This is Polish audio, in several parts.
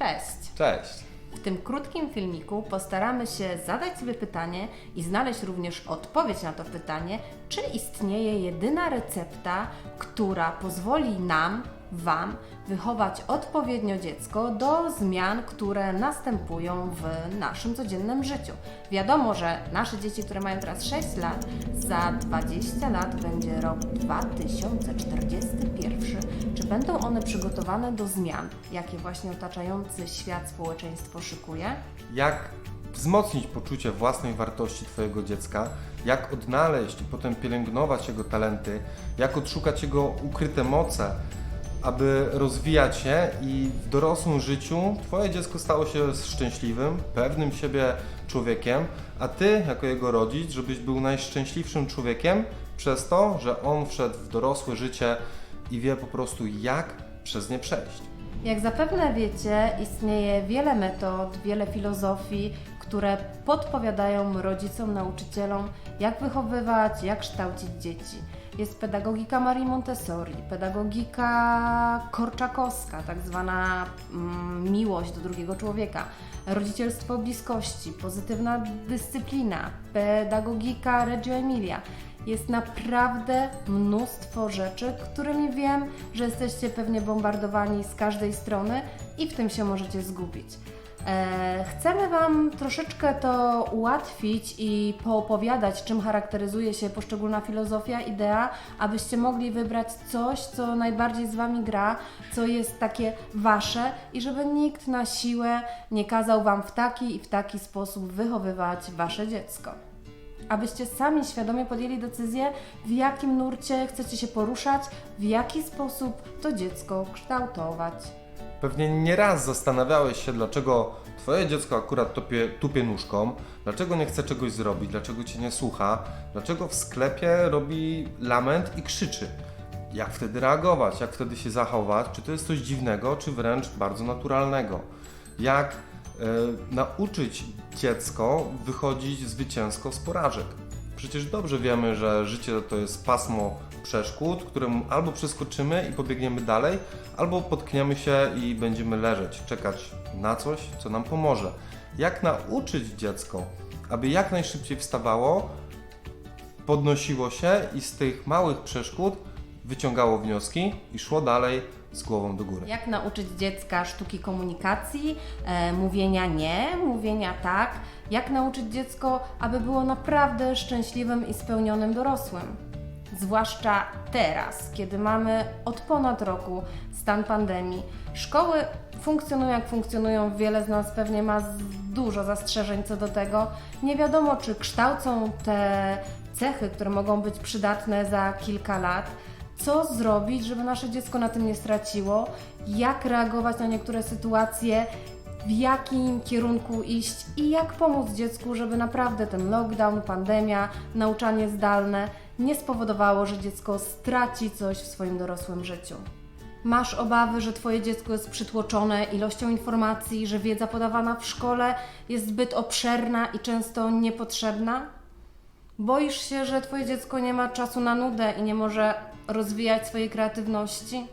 Cześć! Cześć. W tym krótkim filmiku postaramy się zadać sobie pytanie i znaleźć również odpowiedź na to pytanie, czy istnieje jedyna recepta, która pozwoli nam, Wam, wychować odpowiednio dziecko do zmian, które następują w naszym codziennym życiu. Wiadomo, że nasze dzieci, które mają teraz 6 lat, za 20 lat będzie rok 2041. Czy będą one przygotowane do zmian, jakie właśnie otaczający świat społeczeństwo szykuje? Jak wzmocnić poczucie własnej wartości Twojego dziecka, jak odnaleźć i potem pielęgnować jego talenty, jak odszukać jego ukryte moce, aby rozwijać się i w dorosłym życiu Twoje dziecko stało się szczęśliwym, pewnym siebie człowiekiem, a Ty, jako jego rodzic, żebyś był najszczęśliwszym człowiekiem przez to, że on wszedł w dorosłe życie i wie po prostu, jak przez nie przejść. Jak zapewne wiecie, istnieje wiele metod, wiele filozofii, które podpowiadają rodzicom, nauczycielom, jak wychowywać, jak kształcić dzieci. Jest pedagogika Marii Montessori, pedagogika korczakowska, tak zwana mm, miłość do drugiego człowieka, rodzicielstwo bliskości, pozytywna dyscyplina, pedagogika Reggio Emilia. Jest naprawdę mnóstwo rzeczy, którymi wiem, że jesteście pewnie bombardowani z każdej strony i w tym się możecie zgubić. E, chcemy Wam troszeczkę to ułatwić i poopowiadać, czym charakteryzuje się poszczególna filozofia, idea, abyście mogli wybrać coś, co najbardziej z Wami gra, co jest takie Wasze i żeby nikt na siłę nie kazał Wam w taki i w taki sposób wychowywać Wasze dziecko abyście sami świadomie podjęli decyzję, w jakim nurcie chcecie się poruszać, w jaki sposób to dziecko kształtować. Pewnie nieraz zastanawiałeś się, dlaczego Twoje dziecko akurat tupie, tupie nóżką, dlaczego nie chce czegoś zrobić, dlaczego Cię nie słucha, dlaczego w sklepie robi lament i krzyczy. Jak wtedy reagować, jak wtedy się zachować, czy to jest coś dziwnego, czy wręcz bardzo naturalnego. Jak e, nauczyć dziecko wychodzić zwycięsko z porażek. Przecież dobrze wiemy, że życie to jest pasmo przeszkód, któremu albo przeskoczymy i pobiegniemy dalej, albo potkniemy się i będziemy leżeć, czekać na coś, co nam pomoże. Jak nauczyć dziecko, aby jak najszybciej wstawało, podnosiło się i z tych małych przeszkód wyciągało wnioski i szło dalej z głową do góry. Jak nauczyć dziecka sztuki komunikacji, e, mówienia nie, mówienia tak? Jak nauczyć dziecko, aby było naprawdę szczęśliwym i spełnionym dorosłym? Zwłaszcza teraz, kiedy mamy od ponad roku stan pandemii. Szkoły funkcjonują jak funkcjonują, wiele z nas pewnie ma dużo zastrzeżeń co do tego. Nie wiadomo, czy kształcą te cechy, które mogą być przydatne za kilka lat co zrobić, żeby nasze dziecko na tym nie straciło, jak reagować na niektóre sytuacje, w jakim kierunku iść i jak pomóc dziecku, żeby naprawdę ten lockdown, pandemia, nauczanie zdalne nie spowodowało, że dziecko straci coś w swoim dorosłym życiu. Masz obawy, że Twoje dziecko jest przytłoczone ilością informacji, że wiedza podawana w szkole jest zbyt obszerna i często niepotrzebna? Boisz się, że Twoje dziecko nie ma czasu na nudę i nie może rozwijać swojej kreatywności?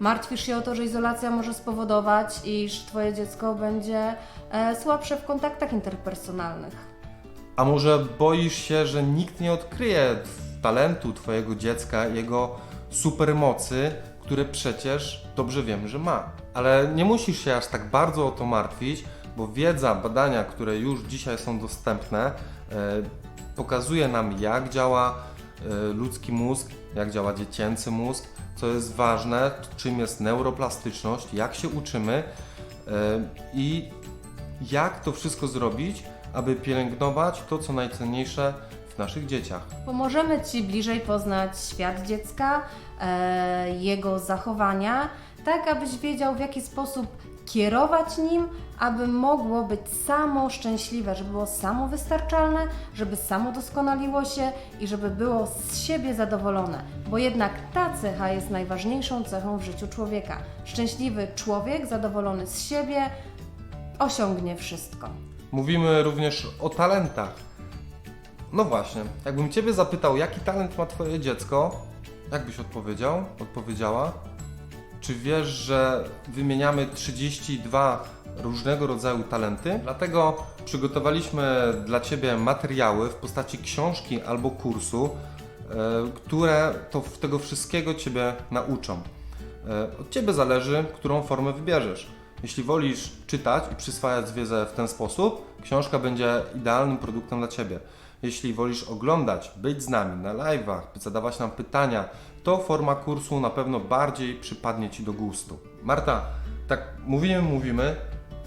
Martwisz się o to, że izolacja może spowodować, iż Twoje dziecko będzie e, słabsze w kontaktach interpersonalnych. A może boisz się, że nikt nie odkryje talentu Twojego dziecka, jego supermocy, które przecież dobrze wiemy, że ma. Ale nie musisz się aż tak bardzo o to martwić, bo wiedza, badania, które już dzisiaj są dostępne, e, pokazuje nam, jak działa e, ludzki mózg, jak działa dziecięcy mózg, co jest ważne, czym jest neuroplastyczność, jak się uczymy e, i jak to wszystko zrobić, aby pielęgnować to, co najcenniejsze w naszych dzieciach. Pomożemy Ci bliżej poznać świat dziecka, e, jego zachowania, tak abyś wiedział, w jaki sposób kierować nim, aby mogło być samo szczęśliwe, żeby było samowystarczalne, żeby samo doskonaliło się i żeby było z siebie zadowolone, bo jednak ta cecha jest najważniejszą cechą w życiu człowieka. Szczęśliwy człowiek, zadowolony z siebie, osiągnie wszystko. Mówimy również o talentach. No właśnie, jakbym Ciebie zapytał, jaki talent ma Twoje dziecko, jak byś odpowiedział? Odpowiedziała? Czy wiesz, że wymieniamy 32 różnego rodzaju talenty? Dlatego przygotowaliśmy dla Ciebie materiały w postaci książki albo kursu, e, które to tego wszystkiego Ciebie nauczą. E, Od Ciebie zależy, którą formę wybierzesz. Jeśli wolisz czytać i przyswajać wiedzę w ten sposób, książka będzie idealnym produktem dla Ciebie. Jeśli wolisz oglądać, być z nami na live'ach, zadawać nam pytania, to forma kursu na pewno bardziej przypadnie Ci do gustu. Marta, tak mówimy, mówimy,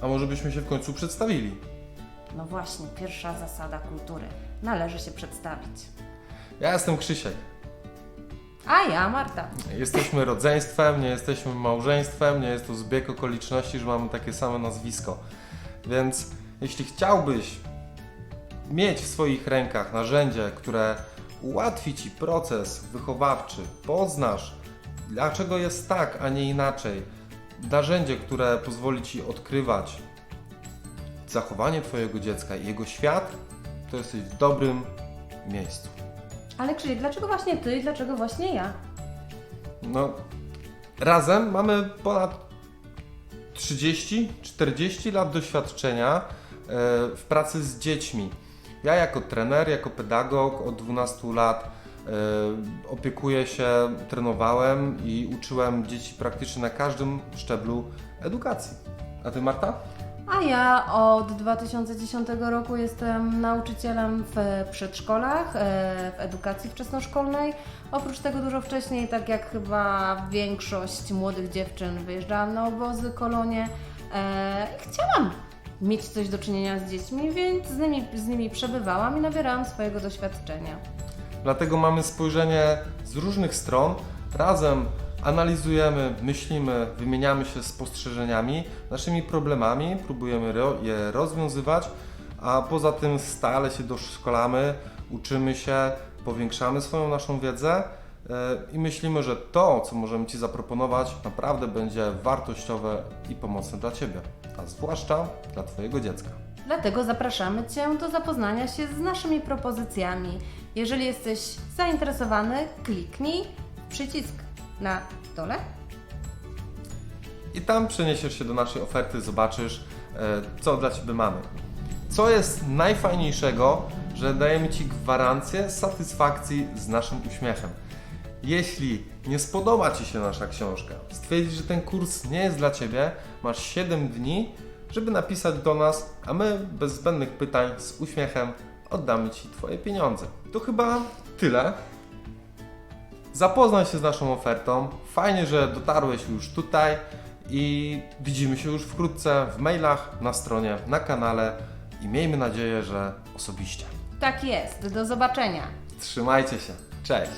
a może byśmy się w końcu przedstawili? No właśnie, pierwsza zasada kultury. Należy się przedstawić. Ja jestem Krzysiek. A ja, Marta. Jesteśmy rodzeństwem, nie jesteśmy małżeństwem, nie jest to zbieg okoliczności, że mamy takie same nazwisko. Więc jeśli chciałbyś mieć w swoich rękach narzędzie, które ułatwi Ci proces wychowawczy, poznasz dlaczego jest tak, a nie inaczej, narzędzie, które pozwoli Ci odkrywać zachowanie Twojego dziecka i jego świat, to jesteś w dobrym miejscu. Ale Krzysiek, dlaczego właśnie ty i dlaczego właśnie ja? No, razem mamy ponad 30-40 lat doświadczenia e, w pracy z dziećmi. Ja jako trener, jako pedagog od 12 lat e, opiekuję się, trenowałem i uczyłem dzieci praktycznie na każdym szczeblu edukacji. A ty Marta? A ja od 2010 roku jestem nauczycielem w przedszkolach, e, w edukacji wczesnoszkolnej. Oprócz tego dużo wcześniej, tak jak chyba większość młodych dziewczyn, wyjeżdżałam na obozy, kolonie e, chciałam mieć coś do czynienia z dziećmi, więc z nimi, z nimi przebywałam i nabierałam swojego doświadczenia. Dlatego mamy spojrzenie z różnych stron, razem analizujemy, myślimy, wymieniamy się spostrzeżeniami, naszymi problemami, próbujemy je rozwiązywać, a poza tym stale się doszkolamy, uczymy się, powiększamy swoją naszą wiedzę i myślimy, że to, co możemy Ci zaproponować, naprawdę będzie wartościowe i pomocne dla Ciebie, a zwłaszcza dla Twojego dziecka. Dlatego zapraszamy Cię do zapoznania się z naszymi propozycjami. Jeżeli jesteś zainteresowany, kliknij przycisk na dole I tam przeniesiesz się do naszej oferty, zobaczysz, e, co dla Ciebie mamy. Co jest najfajniejszego, że dajemy Ci gwarancję satysfakcji z naszym uśmiechem. Jeśli nie spodoba Ci się nasza książka, stwierdzisz, że ten kurs nie jest dla Ciebie, masz 7 dni, żeby napisać do nas, a my bez zbędnych pytań z uśmiechem oddamy Ci Twoje pieniądze. To chyba tyle. Zapoznaj się z naszą ofertą. Fajnie, że dotarłeś już tutaj i widzimy się już wkrótce w mailach, na stronie, na kanale i miejmy nadzieję, że osobiście. Tak jest. Do zobaczenia. Trzymajcie się. Cześć.